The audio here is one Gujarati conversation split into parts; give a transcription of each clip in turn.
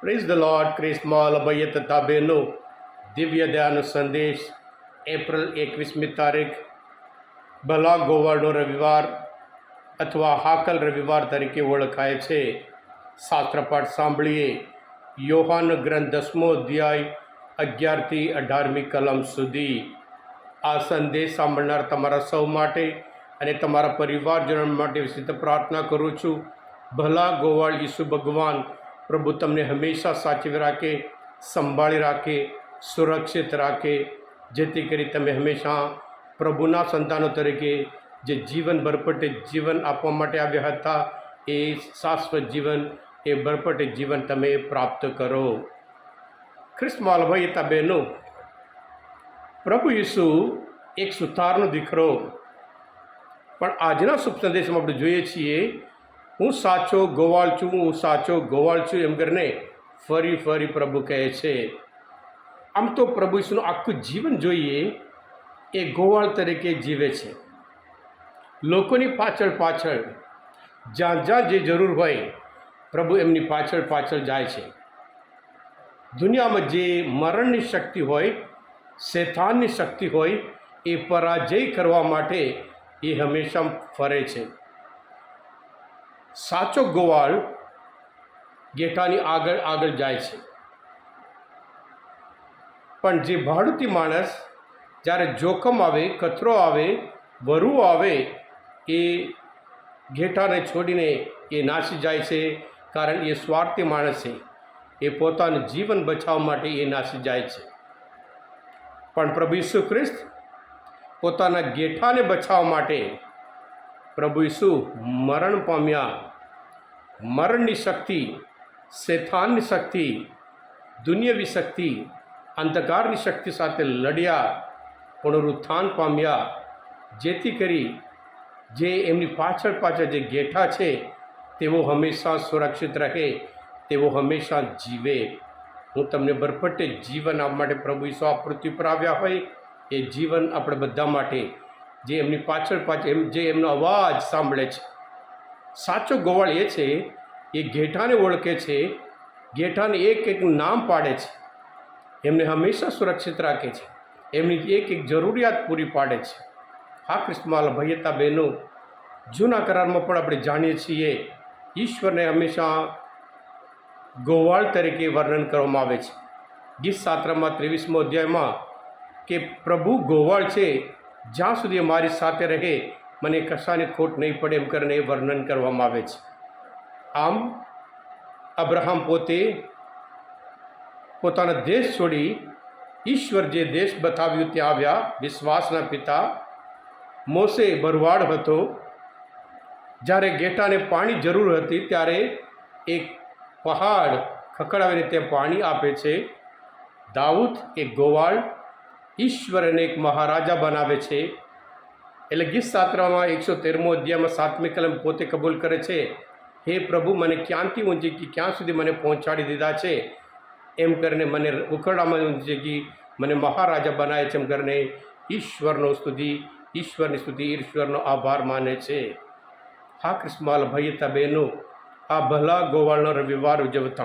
પ્રેઝ ધ લોર્ડ ક્રિસ્મોલ અભય તથા બહેનો દિવ્ય દયાનો સંદેશ એપ્રિલ એકવીસમી તારીખ ભલા ગોવાળનો રવિવાર અથવા હાકલ રવિવાર તરીકે ઓળખાય છે. શાસ્ત્રપાઠ સાંભળીએ. યોહાન ગ્રંથ દસમો અધ્યાય, અગિયારથી અઢારમી કલમ સુધી. આ સંદેશ સાંભળનાર તમારા સૌ માટે અને તમારા પરિવારજનો માટે વિશેષ પ્રાર્થના કરું છું. ભલા ગોવાળ ઈસુ ભગવાન પ્રભુ, તમને હંમેશા સાચવી રાખે, સંભાળી રાખે, સુરક્ષિત રાખે, જેથી કરી તમે હંમેશા પ્રભુના સંતાનો તરીકે જે જીવન ભરપટે જીવન આપવા માટે આવ્યા હતા, એ શાશ્વત જીવન, એ ભરપટે જીવન તમે પ્રાપ્ત કરો. ખ્રિસ્માલ હતા બહેનો, પ્રભુ ઈસુ એક સુથારનો દીકરો. પણ આજના શુભ સંદેશમાં આપણે જોઈએ છીએ હું સાચો ગોવાળ છું, હું સાચો ગોવાળ છું એમ કરીને ફરી ફરી પ્રભુ કહે છે. આમ તો પ્રભુ ઈસુનું આખું જીવન જોઈએ એ ગોવાળ તરીકે જીવે છે. લોકોની પાછળ પાછળ, જ્યાં જ્યાં જે જરૂર હોય, પ્રભુ એમની પાછળ પાછળ જાય છે. દુનિયામાં જે મરણની શક્તિ હોય, શેતાનની શક્તિ હોય, એ પરાજય કરવા માટે એ હંમેશા ફરે છે. સાચો ગોવાળ ગેટાની આગળ આગળ જાય છે. પણ જે ભાડુતી માણસ જ્યારે જોખમ આવે, કચરો આવે, વરુ આવે, એ ઘેટાને છોડીને એ નાસી જાય છે કારણ એ સ્વાર્થી માણસ છે. એ પોતાનું જીવન બચાવવા માટે એ નાસી જાય છે. પણ પ્રભુ ઈસુ ખ્રિસ્ત પોતાના ગેઠાને બચાવવા માટે પ્રભુ ઈસુ, મરણ પામ્યા. મરણની શક્તિ શેથાનની શક્તિ દુનિયાવી શક્તિ, અંધકારની શક્તિ સાથે લડ્યા પુનરુત્થાન પામ્યા. જેથી કરી જે એમની પાછળ પાછળ જે ગેઠા છે, તેઓ હંમેશા સુરક્ષિત રહે, તેઓ હંમેશા જીવે. હું તમને ભરપટ્ટે જીવન આપવા માટે પ્રભુ આ પૃથ્વી પર આવ્યા હોય, એ જીવન આપણે બધા માટે જે એમની પાછળ પાછળ એમ જે એમનો અવાજ સાંભળે છે. સાચો ગોવાળ એ છે, એ ઘેટાને ઓળખે છે, ઘેટાને એક એક નામ પાડે છે. એમને હંમેશા સુરક્ષિત રાખે છે. એમની એક એક જરૂરિયાત પૂરી પાડે છે. હા, કૃષ્ણમાલ ભૈયતા બહેનો, જૂના કરારમાં પણ આપણે જાણીએ છીએ, ઈશ્વરને હંમેશા ગોવાળ તરીકે વર્ણન કરવામાં આવે છે. ગીત શાસ્ત્રમાં ત્રેવીસમો અધ્યાયમાં કે પ્રભુ ગોવાળ છે જ્યાં સુધી મારી સાથે રહે, મને કશાની ખોટ નહીં પડે એમ કરીને એ વર્ણન કરવામાં આવે છે. આમ, અબ્રાહમ પોતે પોતાના દેશ છોડી ઈશ્વર જે દેશ બતાવ્યું ત્યાં આવ્યા, વિશ્વાસના પિતા મોસે ભરવાડ હતો. જ્યારે ગેટાને પાણી જરૂર હતી, ત્યારે એક પહાડ ખખડાવીને ત્યાં પાણી આપે છે. દાઉદ, એક ગોવાળ ઈશ્વર એને એક મહારાજા બનાવે છે. એટલે ગીત શાસ્ત્રમાં એકસો તેરમો અધ્યાયમાં સાતમી કલમ પોતે કબૂલ કરે છે. હે પ્રભુ, મને ક્યાંથી ઊંચી ક્યાં સુધી મને પહોંચાડી દીધા છે? એમ કરીને મને ઉખરડામાં ઊંચી મને મહારાજા બનાવે છે એમ કરીને ઈશ્વરનો સ્તુતિ, ઈશ્વરની સ્તુતિ, ઈશ્વરનો આભાર માને છે. હા ક્રિસ્માલ ભૈયતા બહેનો, આ ભલા ગોવાળનો રવિવાર ઉજવતા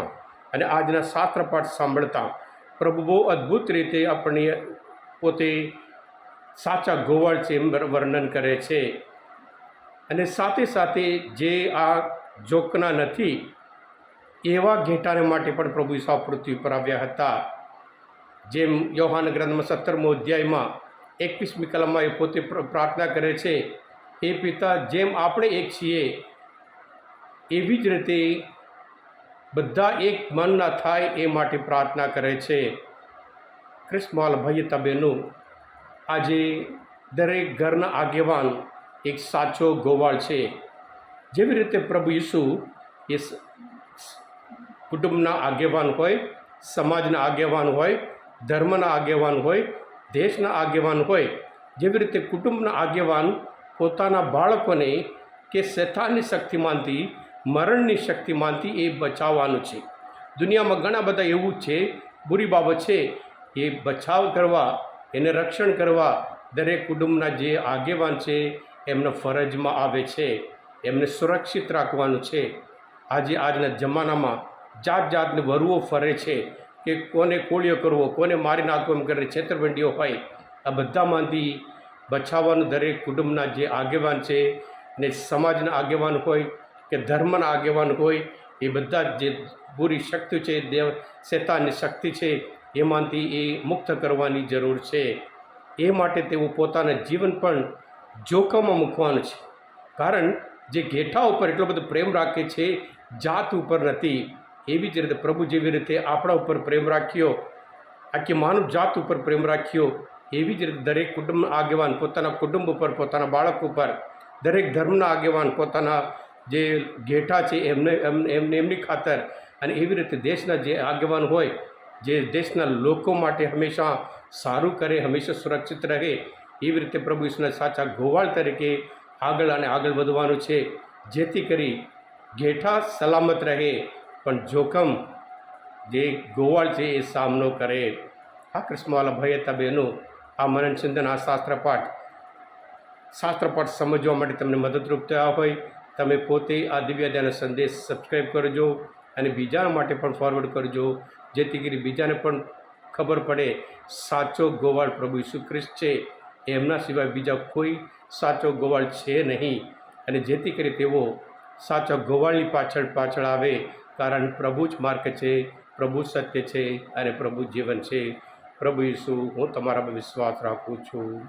અને આજના શાસ્ત્રપાઠ સાંભળતા. પ્રભુ બહુ અદ્ભુત રીતે આપણને પોતે સાચા ગોવાળ છે એમ વર્ણન કરે છે. અને સાથે સાથે જે આ જોકના નથી, એવા ઘેટાને માટે પણ પ્રભુ ઈસા પૃથ્વી પર આવ્યા હતા. જેમ યોહાન ગ્રંથમાં સત્તરમો અધ્યાયમાં એકવીસમી કલમમાં એ પોતે પ્રાર્થના કરે છે એ પિતા, જેમ આપણે એક છીએ, એવી જ રીતે બધા એક મનના થાય એ માટે પ્રાર્થના કરે છે. ક્રિસ્માલ ભાઈ તબેનું આજે દરેક ઘરના આગેવાન એક સાચો ગોવાળ છે. જેવી રીતે પ્રભુ ઈસુ એ કુટુંબના આગેવાન હોય, સમાજના આગેવાન હોય, ધર્મના આગેવાન હોય, દેશના આગેવાન હોય, જેવી રીતે કુટુંબના આગેવાન પોતાના બાળકોને કે શેથાનની શક્તિ માનતી મરણની શક્તિમાનથી એ બચાવવાનું છે. દુનિયામાં ઘણા બધા એવું છે. બુરી બાબત છે. એ બચાવ કરવા, એને રક્ષણ કરવા દરેક કુટુંબના જે આગેવાન છે, એમનો ફરજમાં આવે છે, એમને સુરક્ષિત રાખવાનું છે. આજે આજના જમાનામાં જાત જાતની વરુઓ ફરે છે કે કોને કોળિયો કરવો, કોને મારી નાખવો એમ કરે છેતરપિંડીઓ હોય. આ બધામાંથી બચાવવાનું દરેક કુટુંબના જે આગેવાન છે ને સમાજના આગેવાન હોય કે ધર્મના આગેવાન હોય, એ બધા જ બુરી શક્તિ છે, દેવ, શેતાનની શક્તિ છે એમાંથી એ મુક્ત કરવાની જરૂર છે. એ માટે તેઓ પોતાના જીવન પણ જોખમમાં મૂકવાનું છે. કારણ જે ઘેઠા ઉપર એટલો બધો પ્રેમ રાખે છે, જાત ઉપર નથી. એવી જ રીતે પ્રભુ જેવી રીતે આપણા ઉપર પ્રેમ રાખ્યો, આખી માનવ જાત ઉપર પ્રેમ રાખ્યો, એવી જ રીતે દરેક કુટુંબ આગેવાન પોતાના કુટુંબ ઉપર, પોતાના બાળક ઉપર, દરેક ધર્મના આગેવાન પોતાના જે ઘેઠા છે એમને એમ- એમને, એમની ખાતર અને એવી રીતે દેશના જે આગેવાન હોય જે દેશના લોકો માટે હંમેશા સારું કરે, હંમેશા સુરક્ષિત રહે, એવી રીતે પ્રભુ ઈશ્વરના સાચા ગોવાળ તરીકે આગળ અને આગળ વધવાનું છે. જેથી કરી ઘેઠા સલામત રહે, પણ જોખમ જે ગોવાળ છે એ સામનો કરે. આ કૃષ્ણવાલા ભાઈ હતા બહેનો, આ મનન ચિંતન, આ શાસ્ત્રપાઠ શાસ્ત્રપાઠ સમજવા માટે તમને મદદરૂપ થયા હોય, તમે પોતે આ દિવ્ય ધ્યાન સંદેશ સબસ્ક્રાઈબ કરજો અને બીજા માટે પણ ફોરવર્ડ કરજો. જેથી કરી બીજાને પણ ખબર પડે, સાચો ગોવાળ પ્રભુ ઈસુ ખ્રિસ્ત છે, એમના સિવાય બીજા કોઈ સાચો ગોવાળ છે નહીં. અને જેથી કરી તેઓ સાચા ગોવાળની પાછળ પાછળ આવે, કારણ પ્રભુ જ માર્ગ છે, પ્રભુ સત્ય છે અને પ્રભુ જીવન છે. પ્રભુ ઈસુ, હું તમારા પર વિશ્વાસ રાખું છું.